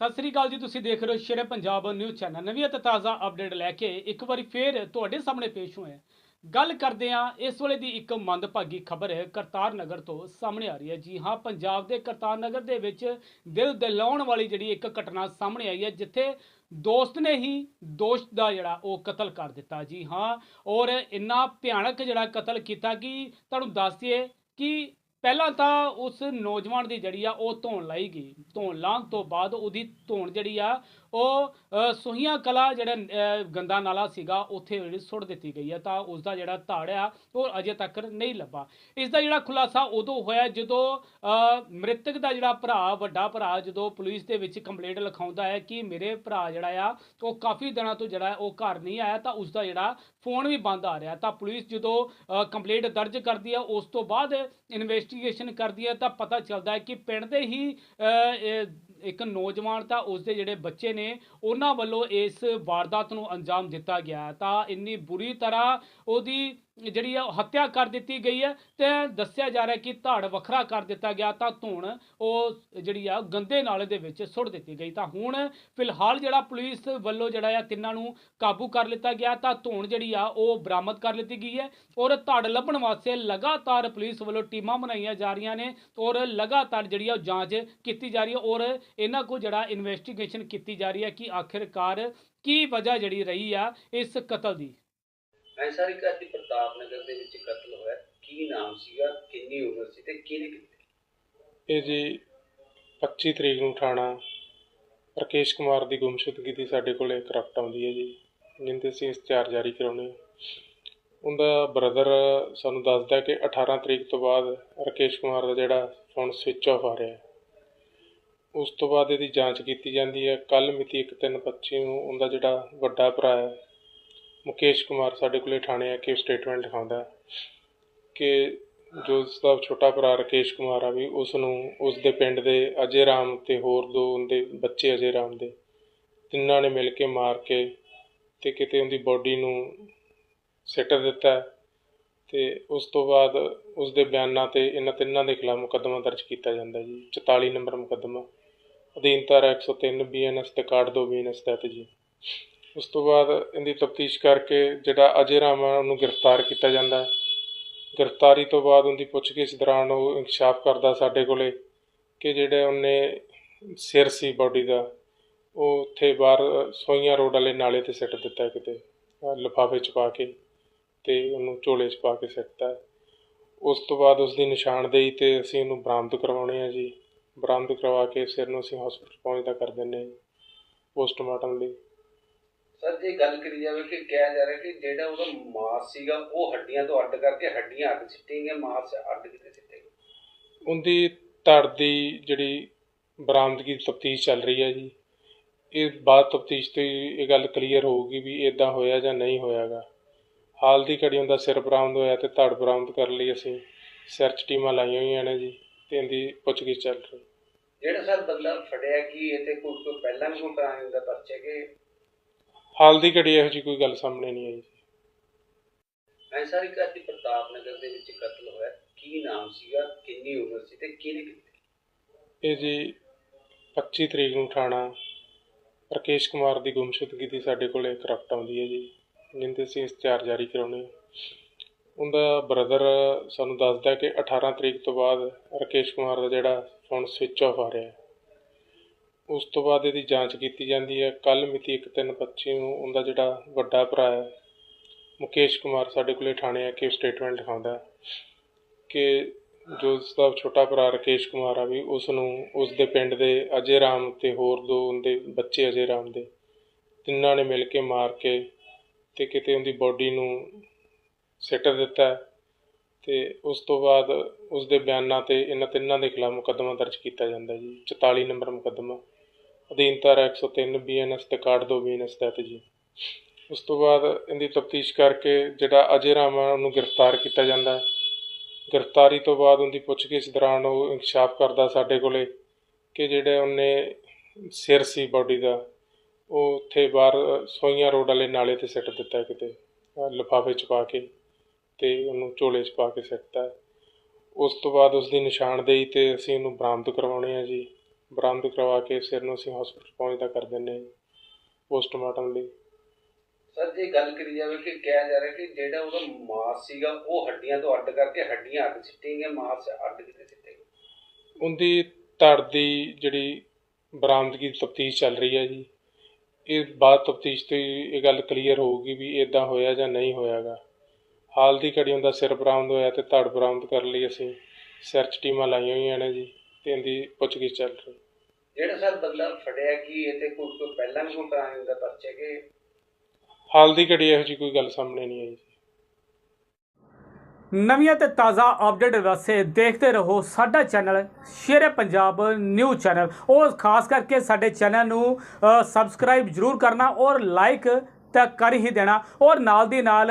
ਸਤਿ ਸ੍ਰੀ ਅਕਾਲ ਜੀ, ਤੁਸੀਂ ਦੇਖ ਰਹੇ ਹੋ ਸ਼ੇਰੇ ਪੰਜਾਬ ਨਿਊਜ਼ ਚੈਨਲ। ਨਵੀਂ ਅਤੇ ਤਾਜ਼ਾ ਅਪਡੇਟ ਲੈ ਕੇ ਇੱਕ ਵਾਰੀ ਫੇਰ ਤੁਹਾਡੇ ਸਾਹਮਣੇ ਪੇਸ਼ ਹੋਏ ਗੱਲ ਕਰਦੇ ਹਾਂ ਇਸ ਵੇਲੇ ਦੀ ਇੱਕ ਮੰਦਭਾਗੀ ਖਬਰ ਕਰਤਾਰ ਨਗਰ ਤੋਂ ਸਾਹਮਣੇ ਆ ਰਹੀ ਹੈ। ਜੀ ਹਾਂ, ਪੰਜਾਬ ਦੇ ਕਰਤਾਰ ਨਗਰ ਦੇ ਵਿੱਚ ਦਿਲ ਦਿਲਾਉਣ ਵਾਲੀ ਜਿਹੜੀ ਇੱਕ ਘਟਨਾ ਸਾਹਮਣੇ ਆਈ ਹੈ, ਜਿੱਥੇ ਦੋਸਤ ਨੇ ਹੀ ਦੋਸਤ ਦਾ ਜਿਹੜਾ ਉਹ ਕਤਲ ਕਰ ਦਿੱਤਾ। ਜੀ ਹਾਂ, ਔਰ ਇੰਨਾ ਭਿਆਨਕ ਜਿਹੜਾ ਕਤਲ ਕੀਤਾ ਕਿ ਤੁਹਾਨੂੰ ਦੱਸ ਦਈਏ ਕਿ ਪਹਿਲਾਂ ਤਾਂ ਉਸ ਨੌਜਵਾਨ ਦੀ ਜਿਹੜੀ ਆ, ਉਹ ਧੌਣ ਲਾਈ ਗਈ। ਧੌਣ ਲਾਉਣ ਤੋਂ ਬਾਅਦ ਉਹਦੀ ਧੌਣ ਜਿਹੜੀ ਆ ਉਹ ਅ, ਸੋਹੀਆਂ ਕਲਾ ਜਿਹੜਾ ਗੰਦਾ ਨਾਲਾ ਸੀਗਾ ਉੱਥੇ ਜਿਹੜੀ ਸੁੱਟ ਦਿੱਤੀ ਗਈ ਹੈ ਤਾਂ ਉਸ ਦਾ ਜਿਹੜਾ ਧਾੜ ਆ ਉਹ ਅਜੇ ਤੱਕ ਨਹੀਂ ਲੱਭਾ। ਇਸ ਦਾ ਜਿਹੜਾ ਖੁਲਾਸਾ ਉਦੋਂ ਹੋਇਆ ਜਦੋਂ ਮ੍ਰਿਤਕ ਦਾ ਜਿਹੜਾ ਭਰਾ ਵੱਡਾ ਭਰਾ ਜਦੋਂ ਪੁਲਿਸ ਦੇ ਵਿੱਚ ਕੰਪਲੇਂਟ ਲਿਖਾਉਂਦਾ ਹੈ ਕਿ ਮੇਰੇ ਭਰਾ ਜਿਹੜਾ ਆ ਉਹ ਕਾਫੀ ਦਿਨਾਂ ਤੋਂ ਜਿਹੜਾ ਉਹ ਘਰ ਨਹੀਂ ਆਇਆ ਤਾਂ ਉਸ ਦਾ ਜਿਹੜਾ ਫੋਨ ਵੀ ਬੰਦ ਆ ਰਿਹਾ। ਤਾਂ ਪੁਲਿਸ ਜਦੋਂ ਕੰਪਲੇਂਟ ਦਰਜ ਕਰਦੀ ਹੈ ਉਸ ਤੋਂ ਬਾਅਦ ਇਨਵੈਸਟੀਗੇਸ਼ਨ ਕਰਦੀ ਹੈ ਤਾਂ ਪਤਾ ਚੱਲਦਾ ਹੈ ਕਿ ਪਿੰਡ ਦੇ ਹੀ ਇੱਕ ਨੌਜਵਾਨ ਤਾਂ ਉਸਦੇ ਜਿਹੜੇ ਬੱਚੇ ਨੇ, ਉਹਨਾਂ ਵੱਲੋਂ ਇਸ ਵਾਰਦਾਤ ਨੂੰ ਅੰਜਾਮ ਦਿੱਤਾ ਗਿਆ ਤਾਂ ਇੰਨੀ ਬੁਰੀ ਤਰ੍ਹਾਂ ਉਹਦੀ ਜਿਹੜੀ ਆ ਉਹ ਹੱਤਿਆ ਕਰ ਦਿੱਤੀ ਗਈ ਹੈ ਤੇ ਦੱਸਿਆ ਜਾ ਰਿਹਾ ਕਿ ਧੜ ਵੱਖਰਾ ਕਰ ਦਿੱਤਾ ਗਿਆ ਤਾਂ ਧੂਣ ਉਹ ਜਿਹੜੀ ਆ ਗੰਦੇ ਨਾਲੇ ਦੇ ਵਿੱਚ ਸੁੱਟ ਦਿੱਤੀ ਗਈ। ਤਾਂ ਹੁਣ ਫਿਲਹਾਲ ਜਿਹੜਾ ਪੁਲਿਸ ਵੱਲੋਂ ਜਿਹੜਾ ਆ ਤਿੰਨਾਂ ਨੂੰ ਕਾਬੂ ਕਰ ਲਿੱਤਾ ਗਿਆ ਤਾਂ ਧੂਣ ਜਿਹੜੀ ਆ ਉਹ ਬਰਾਮਦ ਕਰ ਲਿੱਤੀ ਗਈ ਹੈ ਔਰ ਧੜ ਲੱਭਣ ਵਾਸਤੇ ਲਗਾਤਾਰ ਪੁਲਿਸ ਵੱਲੋਂ ਟੀਮਾਂ ਬਣਾਈਆਂ ਜਾ ਰਹੀਆਂ ਨੇ ਔਰ ਲਗਾਤਾਰ ਜਿਹੜੀ ਆ ਉਹ ਜਾਂਚ ਕੀਤੀ ਜਾ ਰਹੀ ਹੈ ਔਰ ਇਹਨਾਂ ਕੋ ਜਿਹੜਾ ਇਨਵੈਸਟੀਗੇਸ਼ਨ ਕੀਤੀ ਜਾ ਰਹੀ ਹੈ ਕਿ ਆਖਿਰਕਾਰ ਕੀ ਵਜ੍ਹਾ ਜਿਹੜੀ ਰਹੀ ਆ ਇਸ ਕਤਲ ਦੀ। ਐਸਾ ਰਿਕਾ ਦੀ ਪ੍ਰਤਾਪ ਨਗਰ ਦੇ ਵਿੱਚ ਕਤਲ ਹੋਇਆ। ਕੀ ਨਾਮ ਸੀਗਾ? ਕਿੰਨੀ ਉਮਰ ਸੀ ਤੇ ਕਿਹਨੇ ਕੀਤੀ? ਇਹ ਜੀ 25 ਤਰੀਕ ਨੂੰ ਥਾਣਾ ਰਕੇਸ਼ ਕੁਮਾਰ ਦੀ ਗੁੰਮਸ਼ੁਦਗੀ ਦੀ ਸਾਡੇ ਕੋਲੇ ਕਰਪਟ ਆਉਂਦੀ ਹੈ ਜੀ, ਜਿੰਦੇ ਅਸੀਂ ਇਸ਼ਤਿਹਾਰ ਜਾਰੀ ਕਰਾਉਣੇ ਉਹਦਾ ਬ੍ਰਦਰ ਸਾਨੂੰ ਦੱਸਦਾ ਕਿ 18 ਤਰੀਕ ਤੋਂ ਬਾਅਦ ਰਕੇਸ਼ ਕੁਮਾਰ ਦਾ ਜਿਹੜਾ ਫੋਨ ਸਵਿਚ ਆਫ ਆ ਰਿਹਾ ਉਸ ਤੋਂ ਬਾਅਦ ਇਹਦੀ ਜਾਂਚ ਕੀਤੀ ਜਾਂਦੀ ਹੈ। ਕੱਲ ਮਿਤੀ 1/3/25 ਨੂੰ ਉਹਦਾ ਜਿਹੜਾ ਵੱਡਾ ਭਰਾ ਹੈ ਮੁਕੇਸ਼ ਕੁਮਾਰ ਸਾਡੇ ਕੋਲੇ ਥਾਣੇ ਆ ਕੇ ਸਟੇਟਮੈਂਟ ਲਿਖਾਉਂਦਾ ਕਿ ਜੋ ਉਸ ਦਾ ਛੋਟਾ ਭਰਾ ਰਕੇਸ਼ ਕੁਮਾਰ ਆ ਵੀ ਉਸ ਨੂੰ ਉਸ ਦੇ ਪਿੰਡ ਦੇ ਅਜੇ ਰਾਮ ਤੇ ਹੋਰ ਦੋ ਉਹਦੇ ਬੱਚੇ ਅਜੇ ਰਾਮ ਦੇ ਤਿੰਨਾਂ ਨੇ ਮਿਲ ਕੇ ਮਾਰ ਕੇ ਤੇ ਕਿਤੇ ਉਹਦੀ ਬੋਡੀ ਨੂੰ ਸਿੱਟ ਦਿੱਤਾ ਹੈ ਤੇ ਉਸ ਤੋਂ ਬਾਅਦ ਉਸ ਦੇ ਬਿਆਨਾਂ ਤੇ ਇਹਨਾਂ ਤਿੰਨਾਂ ਦੇ ਖਿਲਾਫ ਮੁਕੱਦਮਾ ਦਰਜ ਕੀਤਾ ਜਾਂਦਾ ਜੀ 44 ਨੰਬਰ ਮੁਕੱਦਮਾ। ਅਧੀਨ ਧਾਰਾ 103 ਬੀਐਨਐਸ ਤੇ ਕਾਰਡ 2 ਬੀਐਨਐਸ ਤਹਿਤ ਜੀ। ਉਸ ਤੋਂ ਬਾਅਦ ਇਹਦੀ ਤਫਤੀਸ਼ ਕਰਕੇ ਜਿਹੜਾ ਅਜੇ ਰਾਮ ਹੈ ਉਹਨੂੰ ਗ੍ਰਿਫਤਾਰ ਕੀਤਾ ਜਾਂਦਾ ਹੈ। ਗ੍ਰਿਫਤਾਰੀ ਤੋਂ ਬਾਅਦ ਉਹਦੀ ਪੁੱਛਗਿੱਛ ਦੌਰਾਨ ਉਹ ਇਨਕਸ਼ਾਫ ਕਰਦਾ ਸਾਡੇ ਕੋਲੇ ਕਿ ਜਿਹੜੇ ਉਹਨੇ ਸਿਰ ਸੀ ਬਾਡੀ ਦਾ, ਉਹ ਉੱਥੇ ਬਾਹਰ ਸੋਈਆਂ ਰੋਡ ਵਾਲੇ ਨਾਲੇ ਤੇ ਸਿੱਟ ਦਿੱਤਾ ਕਿਤੇ ਲਿਫਾਫੇ ਚ ਪਾ ਕੇ ਤੇ ਉਹਨੂੰ ਝੋਲੇ 'ਚ ਪਾ ਕੇ ਸਿੱਟਤਾ ਉਸ ਤੋਂ ਬਾਅਦ ਉਸ ਦੀ ਨਿਸ਼ਾਨਦੇਹੀ ਤੇ ਅਸੀਂ ਉਹਨੂੰ ਬਰਾਮਦ ਕਰਵਾਉਣੇ ਆ ਜੀ। ਬਰਾਮਦ ਕਰਵਾ ਕੇ ਸਿਰ ਨੂੰ ਅਸੀਂ ਹਸਪੀਟਲ ਪਹੁੰਚਦਾ ਕਰ ਦਿੰਦੇ ਹਾਂ ਪੋਸਟਮਾਰਟਮ ਲਈ। ਸਰ ਜੇ ਗੱਲ ਕਰੀ ਜਾਵੇ ਕਿ ਕਿਹਾ ਜਾ ਰਿਹਾ ਕਿ ਜਿਹੜਾ ਉਹਦਾ ਮਾਸ ਸੀਗਾ ਉਹ ਹੱਡੀਆਂ ਤੋਂ ਅੱਡ ਕਰਕੇ ਹੱਡੀਆਂ ਅੱਡ ਸਿੱਟੀਆਂ ਮਾਸ ਅੱਡ ਕਿਤੇ ਸਿੱਟੇ ਗਏ। ਉਹਦੀ ਧੜ ਦੀ ਜਿਹੜੀ ਬਰਾਮਦਗੀ ਤਫਤੀਸ਼ ਚੱਲ ਰਹੀ ਹੈ ਜੀ ਇਹ ਬਾਅਦ ਤਫਤੀਸ਼ ਤੇ ਇਹ ਗੱਲ ਕਲੀਅਰ ਹੋਊਗੀ ਵੀ ਇਦਾਂ ਹੋਇਆ ਜਾਂ ਨਹੀਂ ਹੋਇਆਗਾ। ਹਾਲ ਦੀ ਘੜੀ ਉਹਦਾ ਸਿਰ ਬਰਾਮਦ ਹੋਇਆ ਤੇ ਧੜ ਬਰਾਮਦ ਕਰਨ ਲਈ ਅਸੀਂ। ਸਰਚ ਟੀਮਾਂ ਲਾਈਆਂ ਹੋਈਆਂ ਨੇ ਜੀ ਤੇ ਇਹਦੀ ਪੁੱਛਗਿੱਛ ਚੱਲ ਰਹੀ। ਜਿਹੜਾ ਸਰ ਬੰਦਾ ਫੜਿਆ ਕੀ ਇਹ ਤੇ ਕੋਈ ਕੋਈ ਪਹਿਲਾਂ ਵੀ ਕੋਈ ਕਰਾਣੇ ਦਾ ਪਰਚੇ ਕਿ ਹਾਲ ਦੀ ਘੜੀ ਇਹੋ ਜਿਹੀ ਕੋਈ ਗੱਲ ਸਾਹਮਣੇ ਨਹੀਂ ਆਈ ਐਸਾ ਰਿਕਾ ਦੀ ਪ੍ਰਤਾਪ ਨਗਰ ਦੇ ਵਿੱਚ ਕਤਲ ਹੋਇਆ। ਕੀ ਨਾਮ ਸੀਗਾ? ਕਿੰਨੀ ਉਮਰ ਸੀ ਤੇ ਕਿਹਨੇ ਕੀਤੀ ਇਹ ਜੀ 25 ਤਰੀਕ ਨੂੰ ਥਾਣਾ ਰਕੇਸ਼ ਕੁਮਾਰ ਦੀ ਗੁੰਮਸ਼ੁਦਗੀ ਦੀ ਸਾਡੇ ਕੋਲੇ ਕਰਪਟ ਆਉਂਦੀ ਹੈ ਜੀ ਜਿੰਦੇ ਅਸੀਂ ਇਸ਼ਤਿਹਾਰ ਜਾਰੀ ਕਰਾਉਣੇ ਉਹਦਾ ਬ੍ਰਦਰ ਸਾਨੂੰ ਦੱਸਦਾ ਕਿ 18 ਤਰੀਕ ਤੋਂ ਬਾਅਦ ਰਕੇਸ਼ ਕੁਮਾਰ ਦਾ ਜਿਹੜਾ ਫੋਨ ਸਵਿਚ ਆਫ ਆ ਰਿਹਾ ਹੈ। ਉਸ ਤੋਂ ਬਾਅਦ ਇਹਦੀ ਜਾਂਚ ਕੀਤੀ ਜਾਂਦੀ ਹੈ। ਕੱਲ੍ਹ ਮਿਤੀ 1/3/25 ਨੂੰ ਉਹਦਾ ਜਿਹੜਾ ਵੱਡਾ ਭਰਾ ਹੈ, ਮੁਕੇਸ਼ ਕੁਮਾਰ ਸਾਡੇ ਕੋਲੇ ਥਾਣੇ ਆ ਕੇ ਸਟੇਟਮੈਂਟ ਲਿਖਾਉਂਦਾ ਕਿ ਜੋ ਉਸ ਦਾ ਛੋਟਾ ਭਰਾ ਰਕੇਸ਼ ਕੁਮਾਰ ਆ ਵੀ ਉਸ ਨੂੰ ਉਸ ਦੇ ਪਿੰਡ ਦੇ ਅਜੇ ਰਾਮ ਤੇ ਹੋਰ ਦੋ ਉਹਦੇ ਬੱਚੇ ਅਜੇ ਰਾਮ ਦੇ ਤਿੰਨਾਂ ਨੇ ਮਿਲ ਕੇ ਮਾਰ ਕੇ ਤੇ ਕਿਤੇ ਉਹਦੀ ਬੋਡੀ ਨੂੰ ਸਿੱਟ ਦਿੱਤਾ ਹੈ ਤੇ ਉਸ ਤੋਂ ਬਾਅਦ ਉਸ ਦੇ ਬਿਆਨਾਂ ਤੇ ਇਹਨਾਂ ਤਿੰਨਾਂ ਦੇ ਖਿਲਾਫ ਮੁਕੱਦਮਾ ਦਰਜ ਕੀਤਾ ਜਾਂਦਾ ਜੀ। 44 ਨੰਬਰ ਮੁਕੱਦਮਾ। ਅਧੀਨ ਧਾਰਾ 103 ਬੀਐਨਐਸ ਤੇ ਕਾਰਡ 2 ਬੀਐਨਐਸ ਤਹਿਤ ਜੀ। ਉਸ ਤੋਂ ਬਾਅਦ ਇਹਦੀ ਤਫਤੀਸ਼ ਕਰਕੇ ਜਿਹੜਾ ਅਜੇ ਰਾਮ ਹੈ, ਉਹਨੂੰ ਗ੍ਰਿਫਤਾਰ ਕੀਤਾ ਜਾਂਦਾ ਗ੍ਰਿਫਤਾਰੀ ਤੋਂ ਬਾਅਦ ਉਹਦੀ ਪੁੱਛਗਿੱਛ ਦੌਰਾਨ ਉਹ ਇਨਕਸ਼ਾਫ ਕਰਦਾ ਸਾਡੇ ਕੋਲੇ ਕਿ ਜਿਹੜੇ ਉਹਨੇ ਸਿਰ ਸੀ ਬਾਡੀ ਦਾ, ਉਹ ਉੱਥੇ ਬਾਹਰ ਸੋਈਆਂ ਰੋਡ ਵਾਲੇ ਨਾਲੇ ਤੇ ਸਿੱਟ ਦਿੱਤਾ ਕਿਤੇ ਲਿਫਾਫੇ ਚ ਪਾ ਕੇ ਤੇ ਉਹਨੂੰ ਝੋਲੇ 'ਚ ਪਾ ਕੇ ਸਿੱਟਤਾ ਉਸ ਤੋਂ ਬਾਅਦ ਉਸ ਦੀ ਨਿਸ਼ਾਨਦੇਹੀ ਤੇ ਅਸੀਂ ਉਹਨੂੰ ਬਰਾਮਦ ਕਰਵਾਉਣੇ ਆ ਜੀ। ਬਰਾਮਦ ਕਰਵਾ ਕੇ ਸਿਰ ਨੂੰ ਅਸੀਂ ਹਸਪਤਾਲ ਪਹੁੰਚਦਾ ਕਰ ਜੀ ਪੋਸਟਮਾਰਟਮ ਲਈ। ਸਰ ਜੇ ਗੱਲ ਕਰੀ ਜਾਵੇ ਕਿ ਕਿਹਾ ਜਾ ਰਿਹਾ ਕਿ ਜਿਹੜਾ ਉਹਦਾ ਮਾਸ ਸੀਗਾ ਉਹ ਹੱਡੀਆਂ ਤੋਂ ਅੱਡ ਕਰਕੇ ਹੱਡੀਆਂ ਅੱਡ ਸਿੱਟੀਆਂ ਮਾਸ ਅੱਡ ਕਿਤੇ ਸਿੱਟੇ ਗਏ ਉਹਦੀ ਧੜ ਦੀ ਜਿਹੜੀ ਬਰਾਮਦਗੀ ਤਫਤੀਸ਼ ਚੱਲ ਰਹੀ ਹੈ ਜੀ। ਇਹ ਬਾਅਦ ਤਫਤੀਸ਼ ਤੇ ਇਹ ਗੱਲ ਕਲੀਅਰ ਹੋਊਗੀ ਵੀ ਇਦਾਂ ਹੋਇਆ ਜਾਂ ਨਹੀਂ ਹੋਇਆਗਾ। ਹਾਲ ਦੀ ਘੜੀ ਉਹਦਾ ਸਿਰ ਬਰਾਮਦ ਹੋਇਆ ਤੇ ਧੜ ਬਰਾਮਦ ਕਰਨ ਲਈ ਅਸੀਂ। ਸਰਚ ਟੀਮਾਂ ਲਾਈਆਂ ਹੋਈਆਂ ਨੇ ਜੀ। ਤੇ ਇਹਦੀ ਪੁੱਛਗਿੱਛ ਚੱਲ ਰਹੀ ਜਿਹੜਾ ਸਰ ਬੰਦਾ ਫੜਿਆ ਕੀ ਇਹ ਤੇ ਕੋਈ ਕੋਈ ਪਹਿਲਾਂ ਵੀ ਕੋਈ ਕਰਾਇਆ ਹੁੰਦਾ ਪਰਚੇ ਕਿ ਹਾਲ ਦੀ ਘੜੀ ਇਹੋ ਜਿਹੀ ਕੋਈ ਗੱਲ ਸਾਹਮਣੇ ਨਹੀਂ ਆਈ ਨਵੀਆਂ ਤੇ ਤਾਜ਼ਾ ਅਪਡੇਟ ਵਾਸਤੇ ਦੇਖਦੇ ਰਹੋ ਸਾਡਾ channel Shere Punjab news channel. ਔਰ ਖਾਸ ਕਰਕੇ ਸਾਡੇ ਚੈਨਲ ਨੂੰ ਸਬਸਕ੍ਰਾਈਬ ਜਰੂਰ ਕਰਨਾ ਔਰ ਲਾਈਕ ਤਾਂ ਕਰ ਹੀ ਦੇਣਾ। ਔਰ ਨਾਲ ਦੀ ਨਾਲ